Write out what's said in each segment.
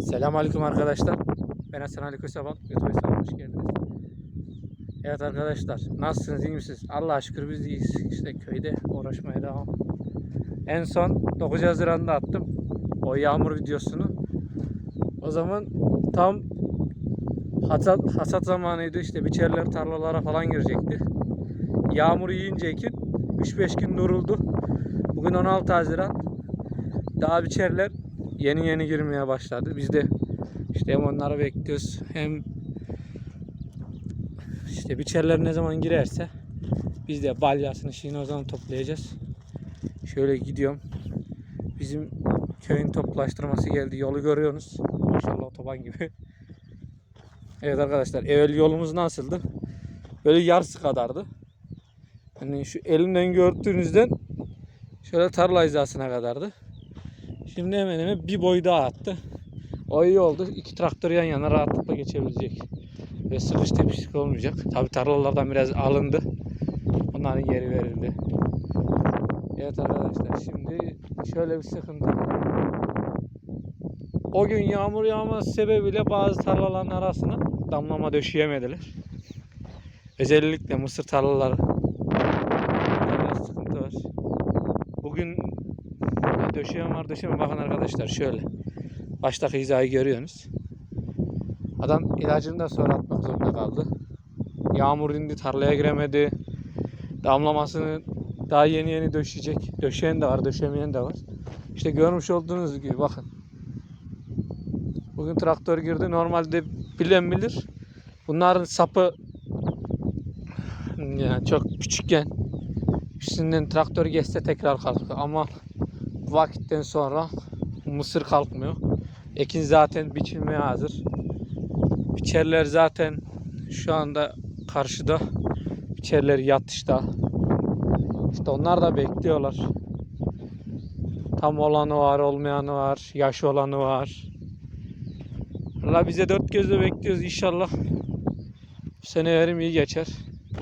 Selamünaleyküm arkadaşlar. Ben Hasan Ali Kösebal. YouTube hoş geldiniz. Evet arkadaşlar. Nasılsınız? iyi misiniz? Allah'a şükür biz iyiyiz. İşte köyde uğraşmaya devam. En son 9 Haziran'da attım. O yağmur videosunu. O zaman tam hasat, hasat zamanıydı. İşte biçerler tarlalara falan girecekti. Yağmur yiyince ekin 3-5 gün duruldu. Bugün 16 Haziran. Daha biçerler yeni yeni girmeye başladı. Biz de işte hem onları bekliyoruz hem işte biçerler ne zaman girerse biz de balyasını şeyini o zaman toplayacağız. Şöyle gidiyorum. Bizim köyün toplaştırması geldi. Yolu görüyorsunuz. Maşallah otoban gibi. Evet arkadaşlar evvel yolumuz nasıldı? Böyle yarısı kadardı. Hani şu elimden gördüğünüzden şöyle tarla hizasına kadardı. Şimdi hemen hemen bir boy daha attı. O iyi oldu. İki traktör yan yana rahatlıkla geçebilecek. Ve sıkış tepişlik olmayacak. Tabi tarlalardan biraz alındı. Onların geri verildi. Evet arkadaşlar şimdi şöyle bir sıkıntı. O gün yağmur yağması sebebiyle bazı tarlaların arasına damlama döşeyemediler. Özellikle mısır tarlaları. Biraz sıkıntı var. Bugün döşeyen var döşeyen bakın arkadaşlar şöyle. Baştaki hizayı görüyorsunuz. Adam ilacını da sonra atmak zorunda kaldı. Yağmur indi tarlaya giremedi. Damlamasını daha yeni yeni döşeyecek. Döşeyen de var döşemeyen de var. İşte görmüş olduğunuz gibi bakın. Bugün traktör girdi. Normalde bilen bilir. Bunların sapı yani çok küçükken üstünden traktör geçse tekrar kalkıyor ama vakitten sonra mısır kalkmıyor. Ekin zaten biçilmeye hazır. Biçerler zaten şu anda karşıda. Biçerler yatışta. İşte onlar da bekliyorlar. Tam olanı var, olmayanı var, yaş olanı var. Allah bize dört gözle bekliyoruz inşallah. Bu sene verim iyi geçer.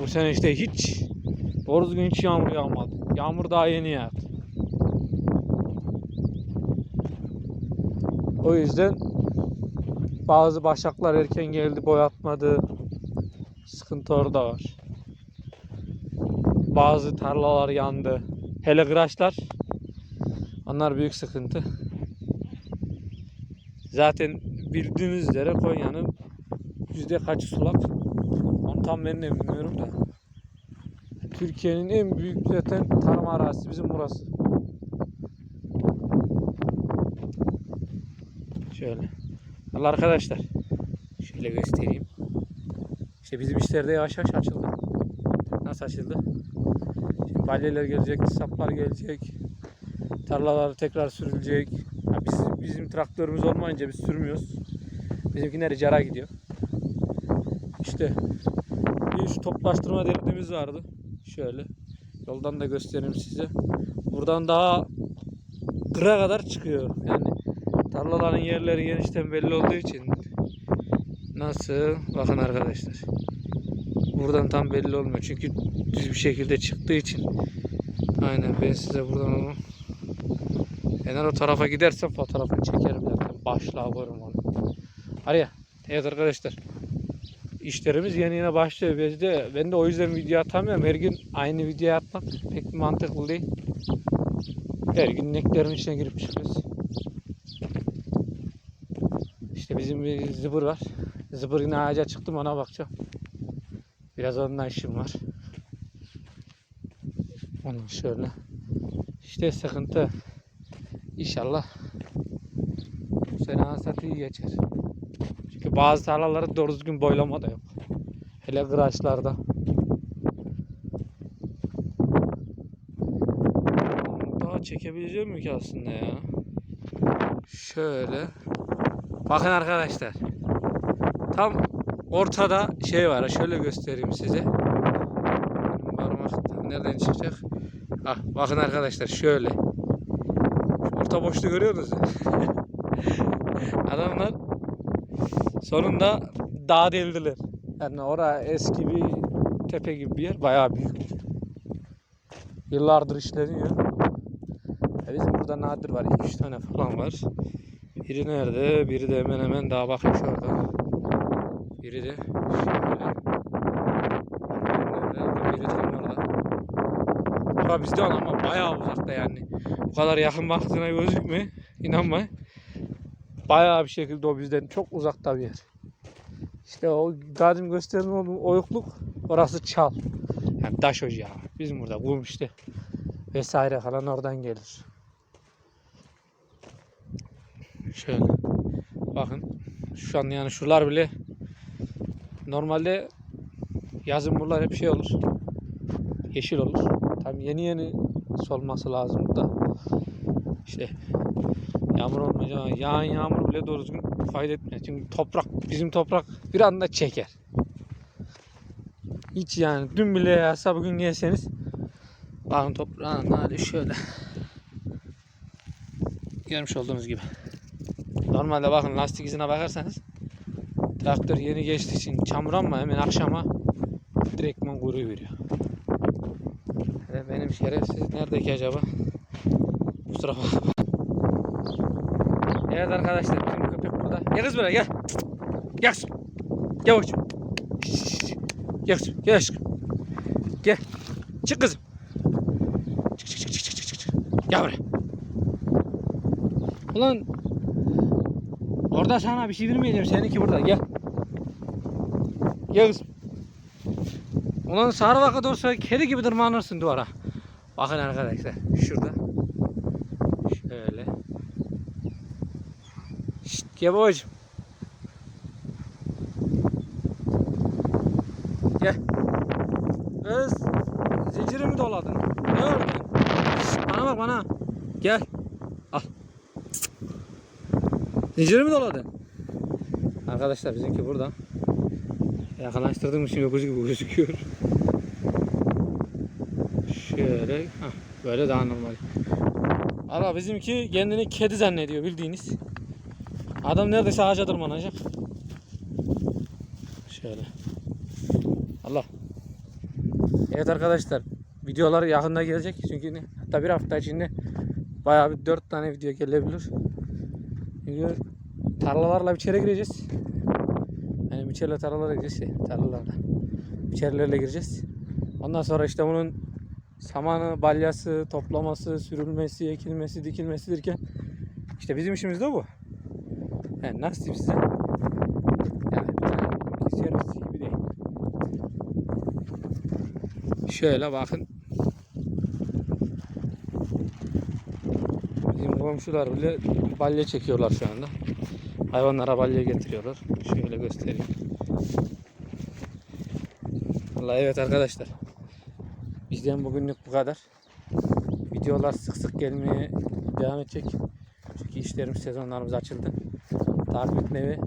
Bu sene işte hiç doğru düzgün hiç yağmur yağmadı. Yağmur daha yeni yağdı. O yüzden bazı başaklar erken geldi boyatmadı. Sıkıntı orada var. Bazı tarlalar yandı. Hele kıraçlar. Onlar büyük sıkıntı. Zaten bildiğiniz üzere Konya'nın yüzde kaçı sulak? Onu tam ben de bilmiyorum da. Türkiye'nin en büyük zaten tarım arazisi bizim burası. Şöyle. Allah arkadaşlar. Şöyle göstereyim. İşte bizim işlerde yavaş yavaş açıldı. Nasıl açıldı? Şimdi balyeler gelecek, saplar gelecek. Tarlalar tekrar sürülecek. Ya biz, bizim traktörümüz olmayınca biz sürmüyoruz. Bizimkiler icara gidiyor. İşte bir şu toplaştırma derdimiz vardı. Şöyle. Yoldan da göstereyim size. Buradan daha kıra kadar çıkıyor. Yani tarlaların yerleri genişten belli olduğu için nasıl? Bakın arkadaşlar. Buradan tam belli olmuyor. Çünkü düz bir şekilde çıktığı için. Aynen ben size buradan onu eğer o tarafa gidersem fotoğrafını çekerim zaten. Başlığa koyarım onu. Araya. Evet arkadaşlar. İşlerimiz yeni yeni başlıyor. Biz de, ben de o yüzden video atamıyorum. Her gün aynı video atmak pek mantıklı değil. Her gün ineklerin içine girip çıkıyoruz. İşte bizim bir zıbır var. Zıbır ağaca çıktım ona bakacağım. Biraz ondan işim var. Ondan şöyle. İşte sıkıntı. İnşallah bu sene hasat iyi geçer. Çünkü bazı tarlaları doğru düzgün boylama da yok. Hele kıraçlarda. Daha çekebileceğim mi ki aslında ya? Şöyle. Bakın arkadaşlar. Tam ortada şey var. Şöyle göstereyim size. Nereden çıkacak? Ah, bakın arkadaşlar şöyle. Orta boşluğu görüyorsunuz. Adamlar sonunda dağ deldiler. Yani orada eski bir tepe gibi bir yer. Bayağı büyük. Yıllardır işleniyor. Ya bizim burada nadir var. 2-3 tane falan var. Biri nerede? Biri de hemen hemen daha bakayım şurada. Biri de şöyle. Biri tam orada. Ama bizden ama bayağı uzakta yani. Bu kadar yakın baktığına gözükmüyor. İnanmayın. Bayağı bir şekilde o bizden çok uzakta bir yer. İşte o daha demin gösterdiğim o oyukluk orası çal. Yani taş ocağı. Bizim burada kum işte vesaire falan oradan gelir. Şöyle. Bakın. Şu an yani şuralar bile normalde yazın buralar hep şey olur. Yeşil olur. Tam yeni yeni solması lazım da. İşte yağmur olmayınca yağan yağmur bile doğru düzgün fayda etmiyor. Çünkü toprak bizim toprak bir anda çeker. Hiç yani dün bile yağsa bugün yeseniz bakın toprağın hali şöyle. Görmüş olduğunuz gibi. Normalde bakın lastik izine bakarsanız traktör yeni geçtiği için çamuranma hemen akşama direktman kuruyu veriyor. Ve benim şerefsiz nerede ki acaba? Kusura bakma. Evet arkadaşlar bizim köpek burada. Gel kız buraya gel. Gel. Gel bakayım. Gel kızım. Gel aşkım. Gel. Çık kızım. Çık çık çık çık çık. çık. Gel buraya. Ulan orada sana bir şey vermeyeceğim. Seninki burada. Gel. Gel kızım. Ulan sarı vakit olsa kedi gibi tırmanırsın duvara. Bakın arkadaşlar. Şurada. Şöyle. Şşt gel babacım. Gel. Kız. Zinciri mi doladın? Ne ördün? Şşt, bana bak bana. Gel. Zinciri mi doladın? Arkadaşlar bizimki burada. Yakınlaştırdım için yokucu gibi gözüküyor. Şöyle. Hah, böyle daha normal. Valla bizimki kendini kedi zannediyor bildiğiniz. Adam neredeyse ağaca tırmanacak. Şöyle. Allah. Evet arkadaşlar. Videolar yakında gelecek. Çünkü hatta bir hafta içinde bayağı bir dört tane video gelebilir. Çünkü tarlalarla içeri gireceğiz. Yani biçerle tarlalara gireceğiz. Tarlalarla. Biçerlerle gireceğiz. Ondan sonra işte bunun samanı, balyası, toplaması, sürülmesi, ekilmesi, dikilmesi derken işte bizim işimiz de bu. Yani nasıl diyeyim size? Yani bir tane gibi değil. Şöyle bakın. Bizim komşular bile balya çekiyorlar şu anda. Hayvanlara balya getiriyorlar. Şöyle göstereyim. Vallahi evet arkadaşlar. Bizden bugünlük bu kadar. Videolar sık sık gelmeye devam edecek. Çünkü işlerimiz, sezonlarımız açıldı. Takip etmeyi